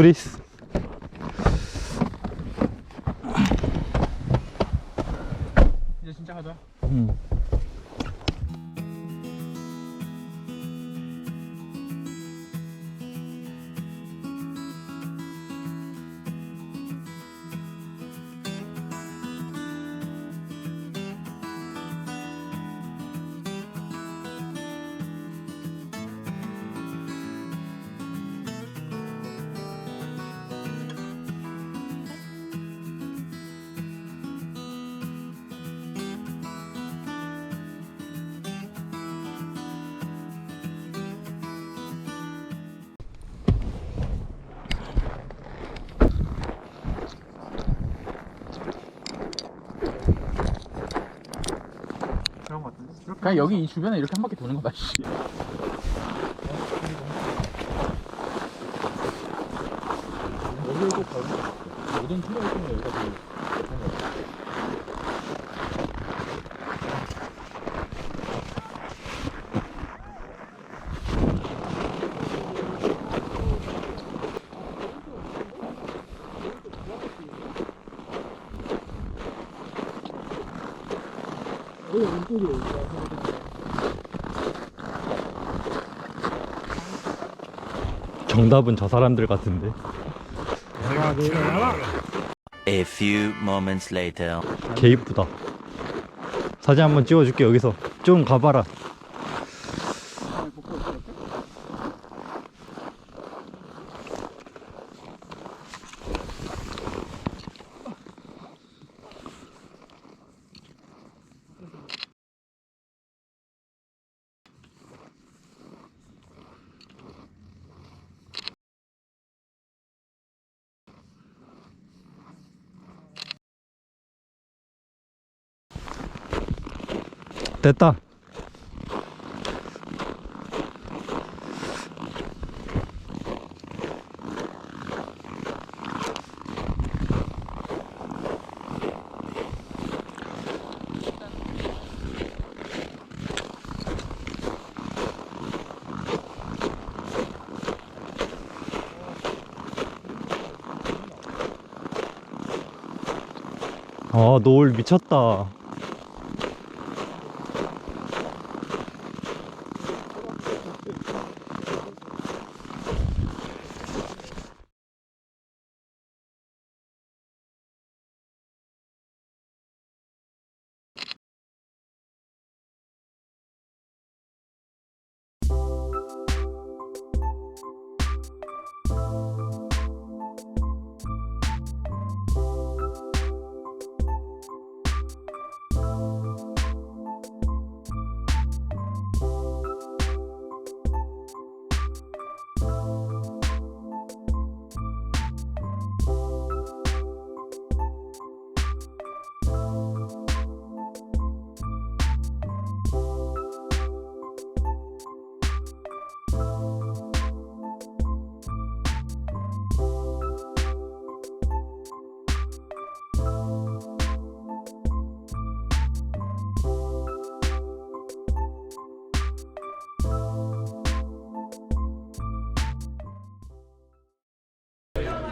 프리스. 이제 진짜 가자. 음. 그냥 여기 이 주변에 이렇게 한 바퀴 도는 거다. 씨. 모든 트레이 중에 여기가 제일 좋은 거 같아. 정답은 저 사람들 같은데. A few moments later. 개 이쁘다. 사진 한번 찍어줄게 여기서. 좀 가봐라. 됐다. 아, 노을 미쳤다.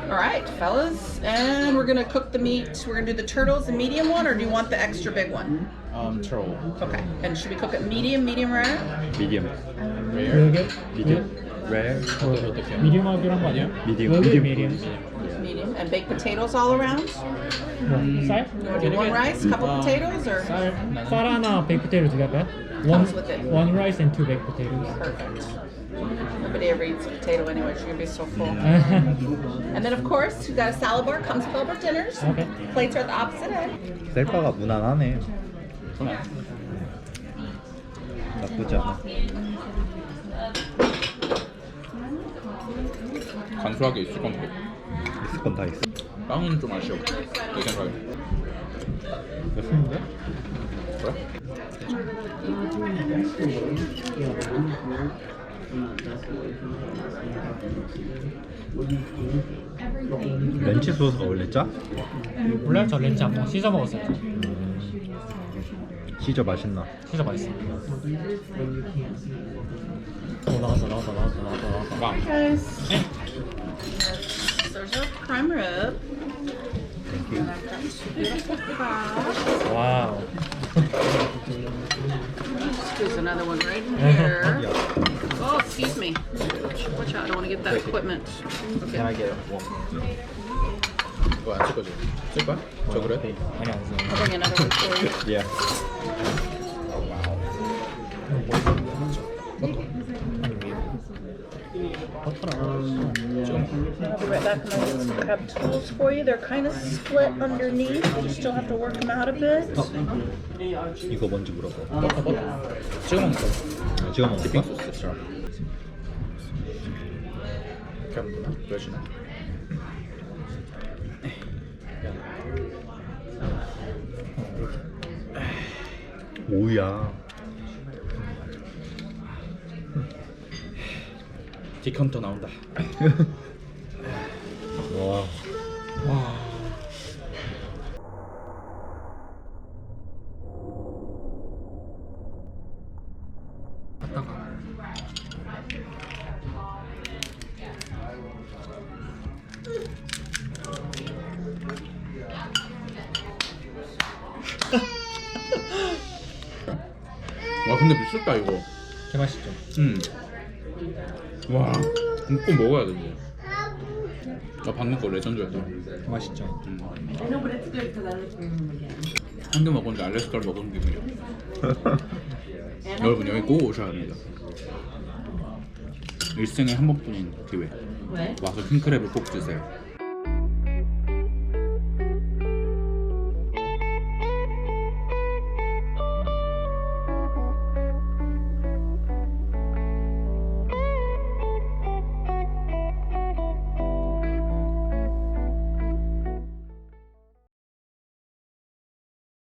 All right, fellas, and we're gonna cook the meat. We're gonna do the turtles, the medium one, or do you want the extra big one? Um, troll. Okay, and should we cook it medium, medium rare? 미디엄. Rare. 미디엄. 레. 어떻게? 미디엄 하기로 한 거 아니야? 미디엄. 미디엄 미디엄. 미디엄 Medium, and baked potatoes all around. 뭐, 쌀? You wanna do one rice, couple potatoes, or? 쌀? 쌀 하나 베이크 포테이토 두개 할까요? One, Comes with it. one rice and two baked potatoes Perfect. Nobody ever eats a potato anyway. You're gonna be so full. And then, of course, we got a salad bar. Comes with all of our dinners. Okay. Plates are at the opposite end. 셀바가 무난하네. 나쁘지 않아. 간소하게 있을 건데. 있을 건 다 있어. 빵은 좀 아쉬워. 내 생각에. 됐는데? 그래? 렌치 소스가 원래 짜? 원래 저 렌즈 한번 씻어 먹었어요 시저 맛있나? 진짜 맛있어 오 나왔다 나왔다 나왔다 나왔다 나왔다 빵. Guys. prime rib. And I've got some beautiful crab. 와우. There's another one right in here. Oh, excuse me. Watch out, I don't want to get that equipment. Okay. 이거 안 쓸 거지? 쓸 거야? 저 그래? 아니 안 써. I'll bring another one for you. 예. I'll be right back and I'll get some crab tools for you. They're kind of split underneath. You still have to work them out a bit. 이거 뭔지 물어봐. 찍어 먹는 거 아, 찍어 먹는 거? 소스 잘 이렇게 하면 되나? 보여주나? 오야. 디컨터 나온다 와. 와 근데 미쳤다 이거 개 맛있죠. 음. 와, 꼭 먹어야 돼 이제. 아 방금 거 레전드였다. 음. 개 맛있죠. 한 개 먹었는데 알래스카를 먹은 기분이야. 여러분 여기 꼭 오셔야 합니다. 일생에 한 번뿐인 기회. 와서 킹크랩을 꼭 드세요.